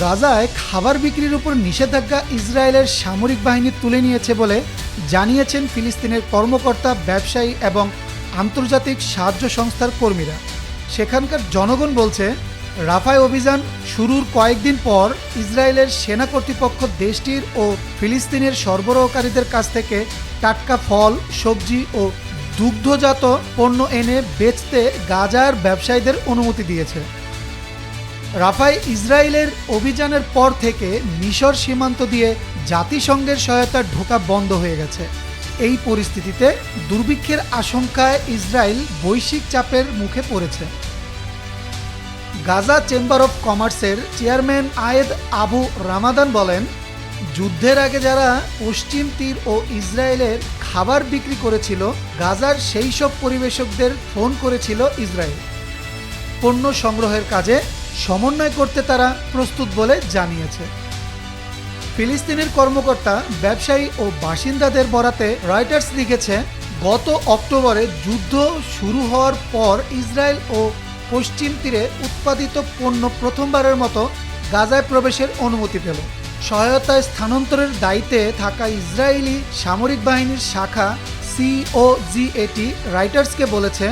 গাজায় খাবার বিক্রির উপর নিষেধাজ্ঞা ইসরায়েলের সামরিক বাহিনী তুলে নিয়েছে বলে জানিয়েছেন ফিলিস্তিনের কর্মকর্তা, ব্যবসায়ী এবং আন্তর্জাতিক সাহায্য সংস্থার কর্মীরা। সেখানকার জনগণ বলছে, রাফায় অভিযান শুরুর কয়েকদিন পর ইসরায়েলের সেনা কর্তৃপক্ষ দেশটির ও ফিলিস্তিনের সরবরাহকারীদের কাছ থেকে টাটকা ফল, সবজি ও দুগ্ধজাত পণ্য এনে বেচতে গাজার ব্যবসায়ীদের অনুমতি দিয়েছে। রাফায় ইসরায়েলের অভিযানের পর থেকে মিশর সীমান্ত দিয়ে জাতিসংঘের সহায়তা ঢোকা বন্ধ হয়ে গেছে। এই পরিস্থিতিতে দুর্ভিক্ষের আশঙ্কায় ইসরায়েল বৈশ্বিক চাপের মুখে পড়েছে। গাজা চেম্বার অফ কমার্সের চেয়ারম্যান আয়েদ আবু রামাদান বলেন, যুদ্ধের আগে যারা পশ্চিম তীর ও ইসরায়েলের খাবার বিক্রি করেছিল, গাজার সেই সব পরিবেশকদের ফোন করেছিল ইসরায়েল। পণ্য সংগ্রহের কাজে সমন্বয় করতে তারা প্রস্তুত বলে জানিয়েছে। ফিলিস্তিনের কর্মকর্তা, ব্যবসায়ী ও বাসিন্দাদের বরাতে রয়টার্স লিখেছে, গত অক্টোবরে যুদ্ধ শুরু হওয়ার পর ইসরায়েল ও পশ্চিম তীরে উৎপাদিত পণ্য প্রথমবারের মতো গাজায় প্রবেশের অনুমতি পেল। সহায়তায় স্থানান্তরের দায়িত্বে থাকা ইসরায়েলি সামরিক বাহিনীর শাখা সিওজিএটি রাইটার্সকে বলেছে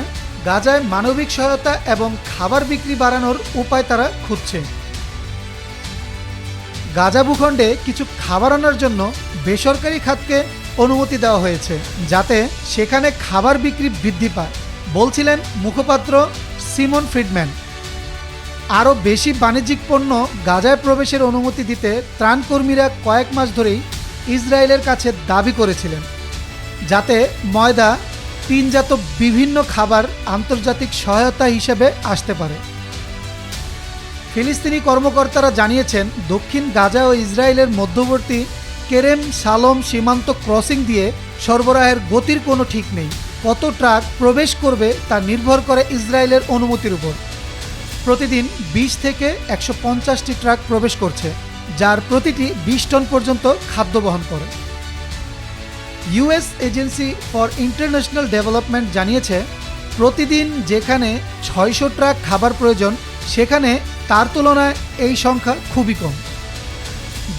গাজায় মানবিক সহায়তা এবং খাবার বিক্রি বাড়ানোর উপায় তারা খুঁজছে। গাজা ভূখণ্ডে কিছু খাবার আনার জন্য বেসরকারি খাতকে অনুমতি দেওয়া হয়েছে, যাতে সেখানে খাবার বিক্রি বৃদ্ধি পায়, বলছিলেন মুখপাত্র সিমন ফ্রিডম্যান। আরও বেশি বাণিজ্যিক পণ্য গাজায় প্রবেশের অনুমতি দিতে ত্রাণকর্মীরা কয়েক মাস ধরেই ইসরায়েলের কাছে দাবি করেছিলেন, যাতে ময়দা তিনজাত বিভিন্ন খাবার আন্তর্জাতিক সহায়তা হিসেবে আসতে পারে। ফিলিস্তিনি কর্মকর্তারা জানিয়েছেন, দক্ষিণ গাজা ও ইসরায়েলের মধ্যবর্তী কেরেম সালম সীমান্ত ক্রসিং দিয়ে সরবরাহের গতির কোনো ঠিক নেই। কত ট্রাক প্রবেশ করবে তা নির্ভর করে ইসরায়েলের অনুমতির উপর। প্রতিদিন বিশ থেকে একশো ট্রাক প্রবেশ করছে, যার প্রতিটি বিশ টন পর্যন্ত খাদ্য বহন করে। US agency for international development জানিয়েছে, প্রতিদিন যেখানে ছয়শো ট্রাক খাবার প্রয়োজন, সেখানে তার তুলনায় এই সংখ্যা খুবই কম।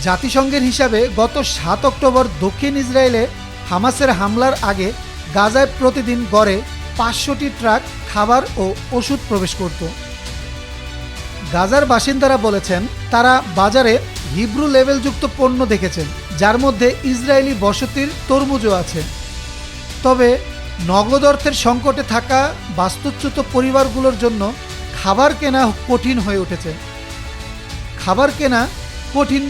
জাতিসংঘের হিসাবে গত সাত অক্টোবর দক্ষিণ ইসরায়েলে হামাসের হামলার আগে গাজায় প্রতিদিন গড়ে পাঁচশোটি ট্রাক খাবার ও ওষুধ প্রবেশ করত। গাজার বাসিন্দারা বলেছেন, তারা বাজারে হিব্রু লেভেলযুক্ত পণ্য দেখেছেন। যার মধ্যে ইসরায়েলি বসতির তরমুজও আছে। তবে নগদ অর্থের সংকটে থাকা বাস্তুচ্যুত পরিবারগুলোর জন্য খাবার কেনা কঠিন হয়ে উঠেছে। খাবার কেনা কঠিন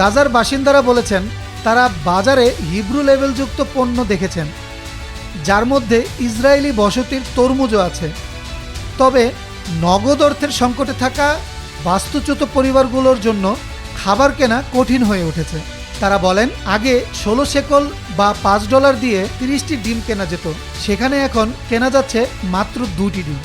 গাজার বাসিন্দারা বলেছেন, তারা বাজারে হিব্রু লেভেলযুক্ত পণ্য দেখেছেন, যার মধ্যে ইসরায়েলি বসতির তরমুজও আছে। তবে নগদ অর্থের সংকটে থাকা বাস্তুচ্যুত পরিবারগুলোর জন্য খাবার কেনা কঠিন হয়ে উঠেছে। তারা বলেন, আগে ষোলো শেকল বা পাঁচ ডলার দিয়ে তিরিশটি ডিম কেনা যেত। সেখানে এখন কেনা যাচ্ছে মাত্র দুটি ডিম।